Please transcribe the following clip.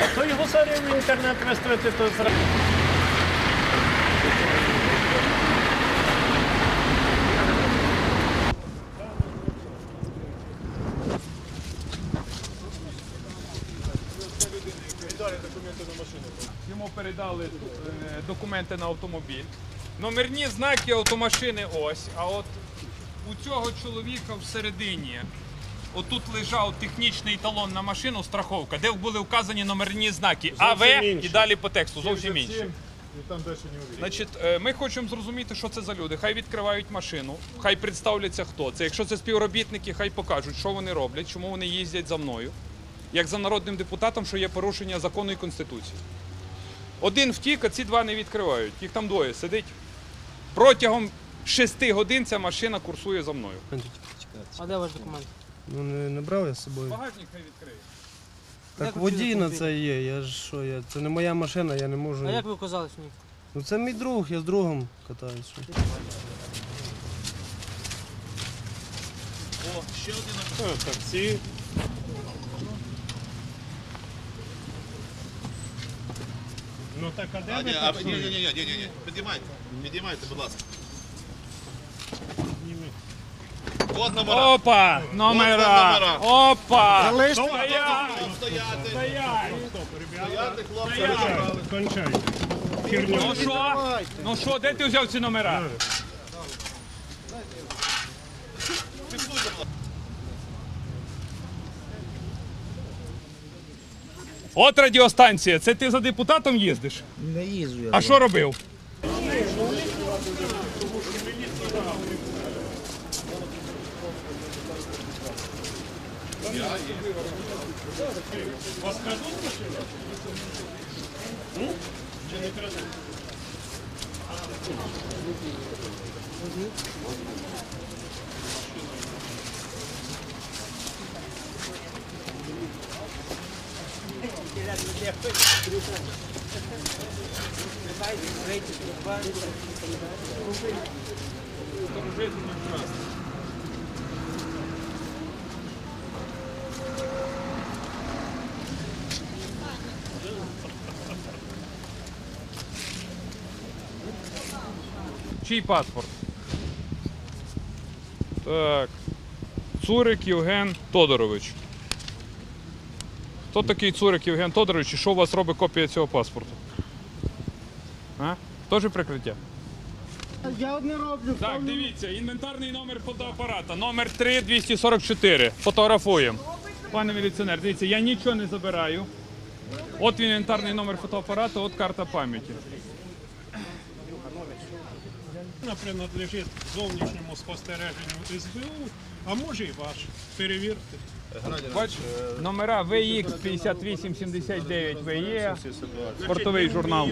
А то його зараз в інтернет виставити, то зра- Йому передали е, документи на автомобіль. Номерні знаки автомашини ось. А от у цього чоловіка всередині отут лежав технічний талон на машину, страховка, де були вказані номерні знаки АВ і далі по тексту зовсім інші. І там далі не. Значить, е, ми хочемо зрозуміти, що це за люди. Хай відкривають машину, хай представляться, хто це. Якщо це співробітники, хай покажуть, що вони роблять, чому вони їздять за мною, як за народним депутатом, що є порушення закону і конституції. Один втік, а ці два не відкривають. Їх там двоє сидить. Протягом шести годин ця машина курсує за мною. А де ваш документ? Ну не, не брав я з собою. Багажник хай відкриє. Так Як ви водій на це є. Я ж що, я, це не моя машина, я не можу. А як ви оказались в ній? Ну це мій друг, я з другом катаюсь. О, таксі. Ну так а де А, ви ні, а, ні, ні, ні, ні, ні, ні. Підіймайте, підіймайте, будь ласка. Код номера. Опа! Номера! Опа! Стоять! Стояти, стояти, хлопці. Кончайте. Ну що? Ну що, де ти взяв ці номера? От радіостанція, це ти за депутатом їздиш? Не їжджу я. А що робив? Вас каждый Ну? Что не крадут? Оружие это не ужасно. Чий паспорт? Так. Цурик Євген Тодорович. Хто такий Цурик Євген Тодорович і що у вас робить копія цього паспорту? А? Теж прикриття? Я одне роблю. Так, дивіться, інвентарний номер фотоапарата, номер 3244. Фотографуємо. Пане міліціонер, дивіться, я нічого не забираю. От інвентарний номер фотоапарата, от карта пам'яті. Вона принадлежить зовнішньому спостереженню СБУ, а може і ваш. Перевірте. Бач, номера VX 5879 VE, спортовий журнал.